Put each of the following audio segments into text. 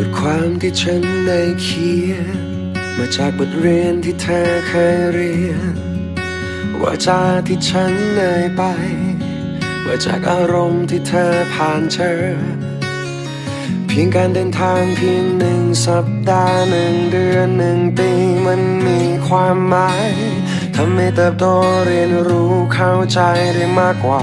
บทความที่ฉันได้เขียน มาจากบทเรียนที่เธอเคยเรียนว่าจาที่ฉันเอ่ยไปว่าจากอารมณ์ที่เธอผ่านเจอเพียงการเดินทางเพียงหนึ่งสัปดาห์หนึ่งเดือนหนึ่งปีมันมีความหมายทำให้เติบโตเรียนรู้เข้าใจได้มากกว่า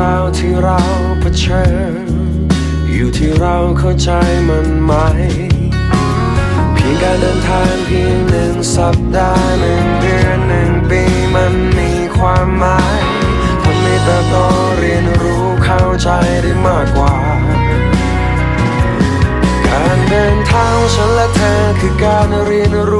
ราวที่เราเผชิญ อยู่ที่เราเข้าใจมันไหม เพียงการเดินทางเพียงหนึ่งสัปดาห์หนึ่งเดือนหนึ่งปีมันมีความหมายทำให้เติบโตเรียนรู้เข้าใจได้มากกว่า การเดินทางฉันและเธอคือการเรียนรู้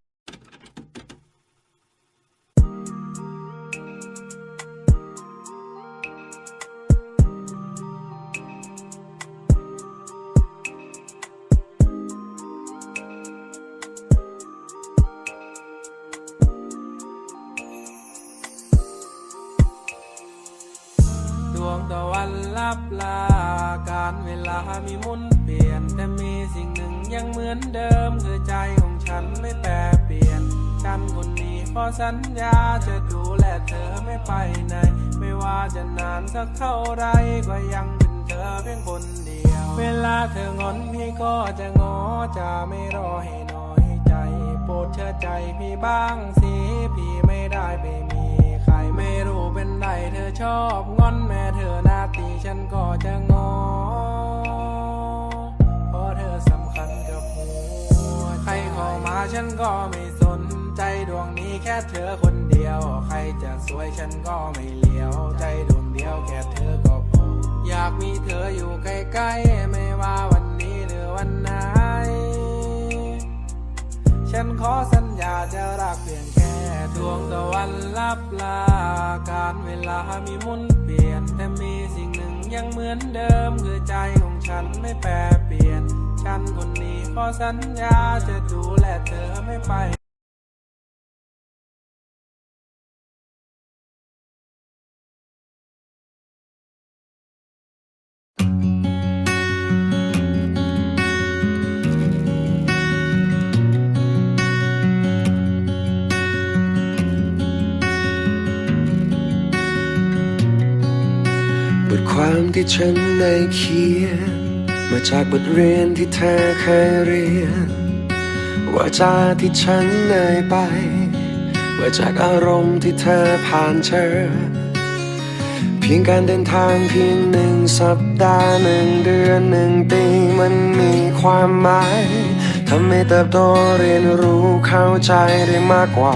วันลับลา การเวลามีมุนเปลี่ยน แต่มีสิ่งหนึ่งยังเหมือนเดิม คือใจของฉันไม่แปรเปลี่ยน ฉันคนนี้ขอสัญญาจะดูแลเธอไม่ไปไหน ไม่ว่าจะนานสักเท่าไรก็ยังเป็นเธอเพียงคนเดียว เวลาเธองอนพี่ก็จะงอจะไม่รอให้น้อยใจ โปรดเชื่อใจพี่บ้างสิพี่ไม่ได้ไปมีใครไม่รู้ เป็นไรเธอชอบงอนแม่เธอหน้าตีฉันก็จะงอ เพราะเธอสำคัญกับหัวใครเข้ามาฉันก็ไม่สนใจดวงนี้แค่เธอคนเดียว ใครจะสวยฉันก็ไม่เลี้ยว ใจดวงเดียวแค่เธอก็พอ อยากมีเธออยู่ใกล้ๆไม่ว่าวันนี้หรือวันไหน ฉันขอ วงตะวันลับลา การเวลามีมุนเปลี่ยน แต่มีสิ่งหนึ่งยังเหมือนเดิม คือใจของฉันไม่แปรเปลี่ยน ฉันคนนี้ขอสัญญาจะดูแลเธอไม่ไป ทความที่ฉันได้เขียน มาจากบทเรียนที่เธอเคยเรียน ว่าจาที่ฉันเอ่ยไปว่าจากอารมณ์ที่เธอผ่านเจอเพียงการเดินทางเพียงหนึ่งสัปดาห์หนึ่งเดือนหนึ่งปีมันมีความหมาย ทำให้เติบโตเรียนรู้เข้าใจได้มากกว่า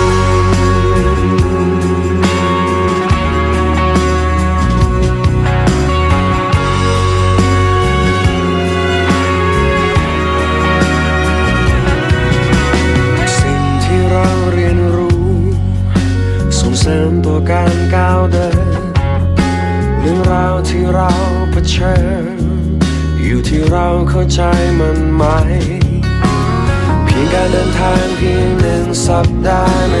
าวเดินเรื่องราวที่เราเผชิญอยู่ที่เราเข้าใจมันไหม เพียงการเดินทางเพียงหนึ่งสัปดาห์หนึ่